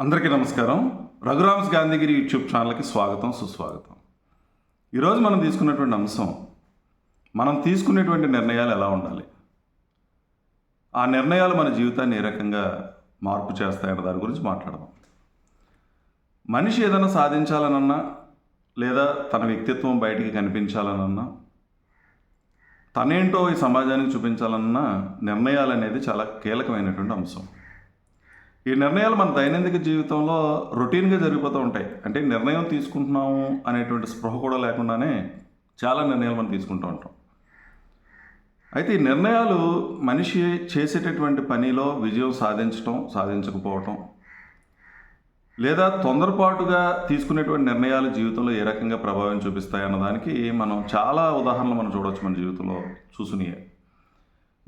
అందరికీ నమస్కారం. రఘురామ్స్ గాంధీగిరి యూట్యూబ్ ఛానల్కి స్వాగతం సుస్వాగతం. ఈరోజు మనం తీసుకున్నటువంటి అంశం మనం తీసుకునేటువంటి నిర్ణయాలు ఎలా ఉండాలి? ఆ నిర్ణయాలు మన జీవితాన్ని ఏ రకంగా మార్పు చేస్తాయన్న దాని గురించి మాట్లాడదాం. మనిషి ఏదైనా సాధించాలనన్నా లేదా తన వ్యక్తిత్వం బయటికి కనిపించాలనన్నా తనేంటో ఈ సమాజానికి చూపించాలన్న నిర్ణయాలు అనేది చాలా కీలకమైనటువంటి అంశం. ఈ నిర్ణయాలు మన దైనందిక జీవితంలో రొటీన్గా జరిగిపోతూ ఉంటాయి. అంటే నిర్ణయం తీసుకుంటున్నాము అనేటువంటి స్పృహ కూడా లేకుండానే చాలా నిర్ణయాలు మనం తీసుకుంటూ ఉంటాం. అయితే ఈ నిర్ణయాలు మనిషి చేసేటటువంటి పనిలో విజయం సాధించటం సాధించకపోవటం లేదా తొందరపాటుగా తీసుకునేటువంటి నిర్ణయాలు జీవితంలో ఏ రకంగా ప్రభావం చూపిస్తాయి అన్నదానికి మనం చాలా ఉదాహరణలు మనం చూడవచ్చు మన జీవితంలో చూసినాయి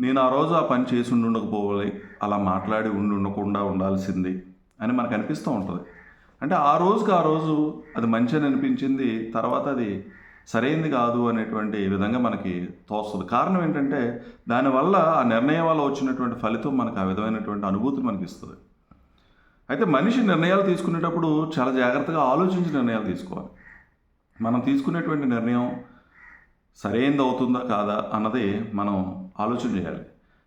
నేను ఆ రోజు ఆ పని చేసి ఉండకపోవాలి అలా మాట్లాడి ఉండి ఉండకుండా ఉండాల్సింది అని మనకు అనిపిస్తూ ఉంటుంది. అంటే ఆ రోజుకి ఆ రోజు అది మంచి అని అనిపించింది తర్వాత అది సరైంది కాదు అనేటువంటి విధంగా మనకి తోస్తుంది. కారణం ఏంటంటే దానివల్ల ఆ నిర్ణయం వల్ల వచ్చినటువంటి ఫలితం మనకు ఆ విధమైనటువంటి అనుభూతిని మనకి ఇస్తుంది అయితే మనిషి నిర్ణయాలు తీసుకునేటప్పుడు చాలా జాగ్రత్తగా ఆలోచించి నిర్ణయాలు తీసుకోవాలి. మనం తీసుకునేటువంటి నిర్ణయం సరైనది అవుతుందా కాదా అన్నది మనం ఆలోచన చేయాలి.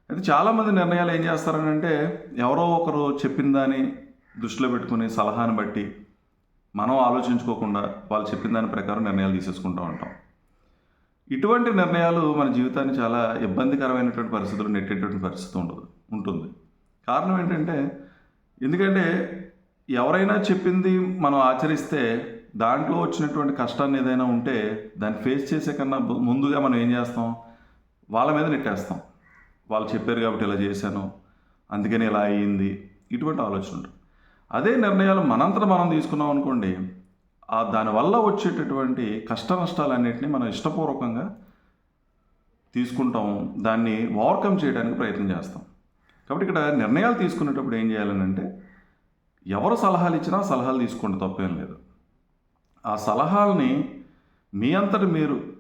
అయితే చాలామంది నిర్ణయాలు ఏం చేస్తారనంటే ఎవరో ఒకరు చెప్పిన దాన్ని దృష్టిలో పెట్టుకుని సలహాని బట్టి మనం ఆలోచించుకోకుండా వాళ్ళు చెప్పిన దాని ప్రకారం నిర్ణయాలు తీసేసుకుంటూ ఉంటాం. ఇటువంటి నిర్ణయాలు మన జీవితాన్ని చాలా ఇబ్బందికరమైనటువంటి పరిస్థితులు నెట్టేటువంటి పరిస్థితి ఉండదు ఉంటుంది. కారణం ఏంటంటే ఎందుకంటే ఎవరైనా చెప్పింది మనం ఆచరిస్తే దాంట్లో వచ్చినటువంటి కష్టాన్ని ఏదైనా ఉంటే దాన్ని ఫేస్ చేసే కన్నా ముందుగా మనం ఏం చేస్తాం? వాళ్ళ మీద నెట్టేస్తాం. వాళ్ళు చెప్పారు కాబట్టి ఇలా చేశాను అందుకని ఇలా అయ్యింది ఇటువంటి ఆలోచన ఉంటుంది. అదే నిర్ణయాలు మనంతట మనం తీసుకున్నాం అనుకోండి ఆ దానివల్ల వచ్చేటటువంటి కష్ట నష్టాలన్నింటినీ మనం ఇష్టపూర్వకంగా తీసుకుంటాం. దాన్ని ఓవర్కమ్ చేయడానికి ప్రయత్నం చేస్తాం. కాబట్టి ఇక్కడ నిర్ణయాలు తీసుకునేటప్పుడు ఏం చేయాలని అంటే ఎవరు సలహాలు ఇచ్చినా సలహాలు తీసుకోండి తప్పేం లేదు. ఆ సలహాలని మీ అంతటి మీరు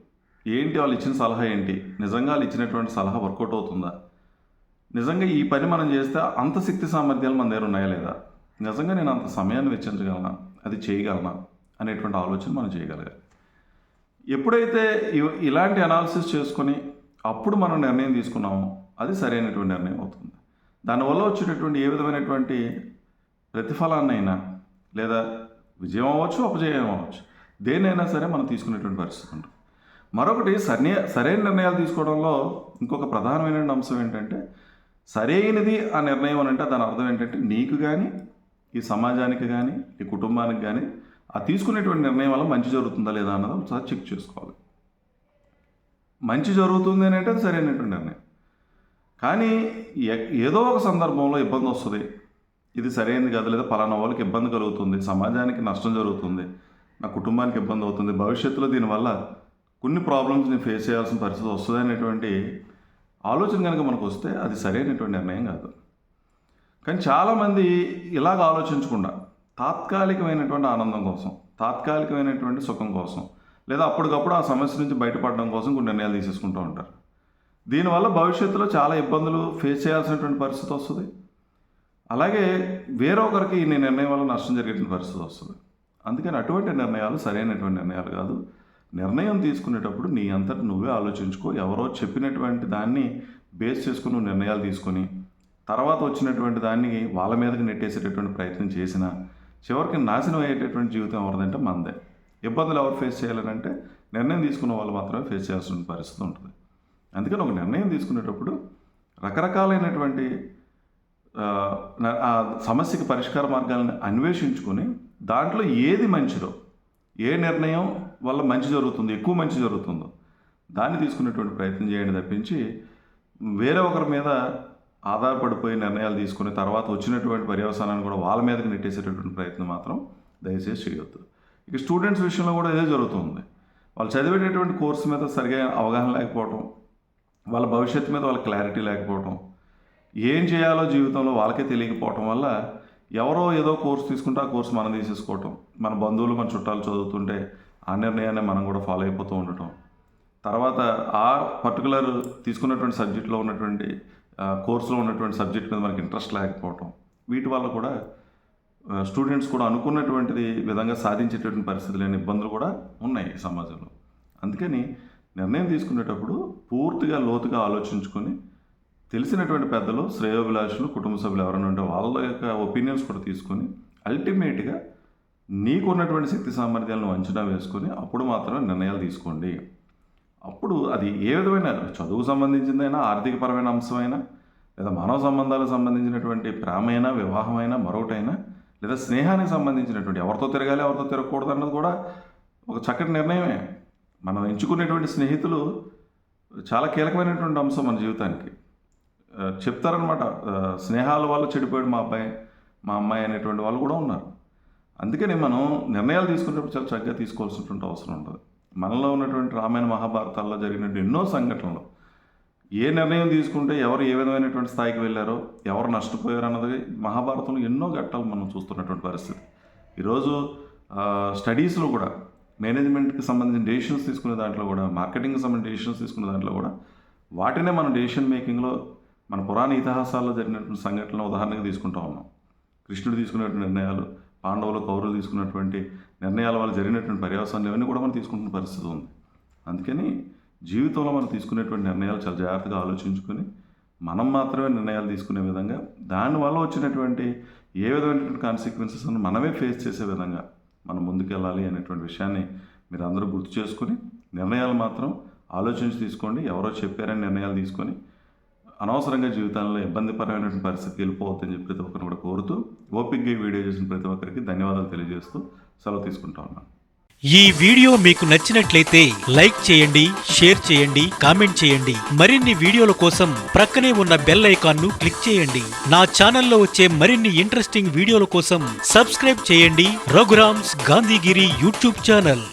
ఏంటి వాళ్ళు ఇచ్చిన సలహా ఏంటి? నిజంగా వాళ్ళు ఇచ్చినటువంటి సలహా వర్కౌట్ అవుతుందా? నిజంగా ఈ పని మనం చేస్తే అంత శక్తి సామర్థ్యాలు మన దగ్గర ఉన్నాయా లేదా? నిజంగా నేను అంత సమయాన్ని వెచ్చించగలనా? అది చేయగలనా? అనేటువంటి ఆలోచన మనం చేయగలగాలి. ఎప్పుడైతే ఇలాంటి అనాలిసిస్ చేసుకొని అప్పుడు మనం నిర్ణయం తీసుకున్నామో అది సరైనటువంటి నిర్ణయం అవుతుంది. దానివల్ల వచ్చేటటువంటి ఏ విధమైనటువంటి ప్రతిఫలాన్నైనా లేదా విజయం అవ్వచ్చు అపజయం అవ్వచ్చు దేనైనా సరే మనం తీసుకునేటువంటి పరిస్థితి ఉంటుంది. మరొకటి సరైన సరైన నిర్ణయాలు తీసుకోవడంలో ఇంకొక ప్రధానమైన అంశం ఏంటంటే సరైనది ఆ నిర్ణయం అని అంటే దాని అర్థం ఏంటంటే నీకు కానీ ఈ సమాజానికి కానీ ఈ కుటుంబానికి కానీ ఆ తీసుకునేటువంటి నిర్ణయం వల్ల మంచి జరుగుతుందా లేదా అన్నది ఒకసారి చెక్ చేసుకోవాలి. మంచి జరుగుతుంది అని అంటే అది సరైనటువంటి నిర్ణయం. కానీ ఏదో ఒక సందర్భంలో ఇబ్బంది వస్తుంది. ఇది సరైనది కాదు లేదా పలానా వాళ్ళకి ఇబ్బంది కలుగుతుంది సమాజానికి నష్టం జరుగుతుంది నా కుటుంబానికి ఇబ్బంది అవుతుంది భవిష్యత్తులో దీనివల్ల కొన్ని ప్రాబ్లమ్స్ని ఫేస్ చేయాల్సిన పరిస్థితి వస్తుంది అనేటువంటి ఆలోచన కనుక మనకు వస్తే అది సరైనటువంటి నిర్ణయం కాదు. కానీ చాలామంది ఇలాగ ఆలోచించకుండా తాత్కాలికమైనటువంటి ఆనందం కోసం తాత్కాలికమైనటువంటి సుఖం కోసం లేదా అప్పటికప్పుడు ఆ సమస్య నుంచి బయటపడడం కోసం కొన్ని నిర్ణయాలు తీసేసుకుంటూ ఉంటారు. దీనివల్ల భవిష్యత్తులో చాలా ఇబ్బందులు ఫేస్ చేయాల్సినటువంటి పరిస్థితి వస్తుంది. అలాగే వేరొకరికి ఈ నిర్ణయం వల్ల నష్టం జరిగేటువంటి పరిస్థితి వస్తుంది. అందుకని అటువంటి నిర్ణయాలు సరైనటువంటి నిర్ణయాలు కాదు. నిర్ణయం తీసుకునేటప్పుడు నీ అంతటి నువ్వే ఆలోచించుకో ఎవరో చెప్పినటువంటి దాన్ని బేస్ చేసుకుని నువ్వు నిర్ణయాలు తీసుకొని తర్వాత వచ్చినటువంటి దాన్ని వాళ్ళ మీదకి నెట్టేసేటటువంటి ప్రయత్నం చేసినా చివరికి నాశనం అయ్యేటటువంటి జీవితం ఎవరిదంటే మనదే ఇబ్బందులు ఎవరు ఫేస్ చేయాలనంటే నిర్ణయం తీసుకున్న వాళ్ళు మాత్రమే ఫేస్ చేయాల్సిన పరిస్థితి ఉంటుంది. అందుకని ఒక నిర్ణయం తీసుకునేటప్పుడు రకరకాలైనటువంటి ఆ, సమస్యకి పరిష్కార మార్గాలను అన్వేషించుకొని దాంట్లో ఏది మంచిదో ఏ నిర్ణయం వల్ల మంచి జరుగుతుందో ఎక్కువ మంచి జరుగుతుందో దాన్ని తీసుకునేటువంటి ప్రయత్నం చేయండి తప్పించి వేరే ఒకరి మీద ఆధారపడిపోయి నిర్ణయాలు తీసుకుని తర్వాత వచ్చినటువంటి పర్యవసానాన్ని కూడా వాళ్ళ మీదకి నెట్టేసేటటువంటి ప్రయత్నం మాత్రం దయచేసి చేయొద్దు. ఇక స్టూడెంట్స్ విషయంలో కూడా ఇదే జరుగుతుంది. వాళ్ళు చదివేటటువంటి కోర్సు మీద సరిగా అవగాహన లేకపోవడం వాళ్ళ భవిష్యత్తు మీద వాళ్ళ క్లారిటీ లేకపోవడం ఏం చేయాలో జీవితంలో వాళ్ళకే తెలియకపోవటం వల్ల ఎవరో ఏదో కోర్సు తీసుకుంటే ఆ కోర్సు మనం తీసేసుకోవటం. మన బంధువులు మన చుట్టాలు చదువుతుంటే ఆ నిర్ణయాన్ని మనం కూడా ఫాలో అయిపోతూ ఉండటం. తర్వాత ఆ పర్టికులర్ తీసుకున్నటువంటి సబ్జెక్ట్లో ఉన్నటువంటి కోర్సులో ఉన్నటువంటి సబ్జెక్ట్ మీద మనకి ఇంట్రెస్ట్ లేకపోవటం. వీటి వల్ల కూడా స్టూడెంట్స్ కూడా అనుకున్నటువంటిది విధంగా సాధించేటటువంటి పరిస్థితి లేని ఇబ్బందులు కూడా ఉన్నాయి సమాజంలో. అందుకని నిర్ణయం తీసుకునేటప్పుడు పూర్తిగా లోతుగా ఆలోచించుకొని తెలిసినటువంటి పెద్దలు శ్రేయోభిలాషులు కుటుంబ సభ్యులు ఎవరైనా ఉంటే వాళ్ళ యొక్క ఒపీనియన్స్ కూడా తీసుకొని అల్టిమేట్గా నీకున్నటువంటి శక్తి సామర్థ్యాలను అంచనా వేసుకొని అప్పుడు మాత్రమే నిర్ణయాలు తీసుకోండి. అప్పుడు అది ఏ విధమైన చదువుకు సంబంధించిందైనా ఆర్థికపరమైన అంశమైనా లేదా మానవ సంబంధాలకు సంబంధించినటువంటి ప్రేమైనా వివాహమైనా మరొకటైనా లేదా స్నేహానికి సంబంధించినటువంటి ఎవరితో తిరగాలి ఎవరితో తిరగకూడదు అన్నది కూడా ఒక చక్కటి నిర్ణయమే. మనం ఎంచుకునేటువంటి స్నేహితులు చాలా కీలకమైనటువంటి అంశం మన జీవితానికి. చెప్తారనమాట స్నేహాల వల్ల చెడిపోయాడు మా అబ్బాయి మా అమ్మాయి అనేటువంటి వాళ్ళు కూడా ఉన్నారు. అందుకని మనం నిర్ణయాలు తీసుకునేటప్పుడు చాలా చక్కగా తీసుకోవాల్సినటువంటి అవసరం ఉంటుంది. మనలో ఉన్నటువంటి రామాయణ మహాభారతాల్లో జరిగినటువంటి ఎన్నో సంఘటనలు ఏ నిర్ణయం తీసుకుంటే ఎవరు ఏ విధమైనటువంటి స్థాయికి వెళ్ళారో ఎవరు నష్టపోయారు అన్నది మహాభారతంలో ఎన్నో ఘట్టాలు మనం చూస్తున్నటువంటి పరిస్థితి. ఈరోజు స్టడీస్లో కూడా మేనేజ్మెంట్కి సంబంధించిన డెసిషన్స్ తీసుకునే దాంట్లో కూడా మార్కెటింగ్కి సంబంధించిన డెసిషన్స్ తీసుకునే దాంట్లో కూడా వాటినే మనం డెసిషన్ మేకింగ్లో మన పురాణ ఇతిహాసాల్లో జరిగినటువంటి సంఘటనలు ఉదాహరణగా తీసుకుంటా ఉన్నాం. కృష్ణుడు తీసుకున్నటువంటి నిర్ణయాలు పాండవులు కౌరులు తీసుకున్నటువంటి నిర్ణయాల వల్ల జరిగినటువంటి పర్యవసానాలు ఇవన్నీ కూడా మనం తీసుకుంటున్న పరిస్థితి ఉంది. అందుకని జీవితంలో మనం తీసుకునేటువంటి నిర్ణయాలు చాలా జాగ్రత్తగా ఆలోచించుకొని మనం మాత్రమే నిర్ణయాలు తీసుకునే విధంగా దానివల్ల వచ్చినటువంటి ఏ విధమైనటువంటి కాన్సిక్వెన్సెస్ మనమే ఫేస్ చేసే విధంగా మనం ముందుకెళ్ళాలి అనేటువంటి విషయాన్ని మీరు అందరూ గుర్తు చేసుకొని నిర్ణయాలు మాత్రం ఆలోచించి తీసుకోండి. ఎవరో చెప్పారని నిర్ణయాలు తీసుకొని అనవసరంగా జీవితంలో ఇబ్బందిపరమైనటువంటి పరిస్థితికి వెళ్ళిపోవద్దని చెప్పి ప్రతి ఒక్కరిని కూడా కోరుతూ ఓపిక్గా ఈ వీడియో చేసిన ప్రతి ఒక్కరికి ధన్యవాదాలు తెలియజేస్తూ సెలవు తీసుకుంటా ఉన్నాను. ఈ వీడియో మీకు నచ్చినట్లయితే లైక్ చేయండి షేర్ చేయండి కామెంట్ చేయండి. మరిన్ని వీడియోల కోసం ప్రక్కనే ఉన్న బెల్ ఐకాన్ను క్లిక్ చేయండి. నా ఛానల్లో వచ్చే మరిన్ని ఇంట్రెస్టింగ్ వీడియోల కోసం సబ్స్క్రైబ్ చేయండి. Raghuram's Gandhigiri YouTube channel.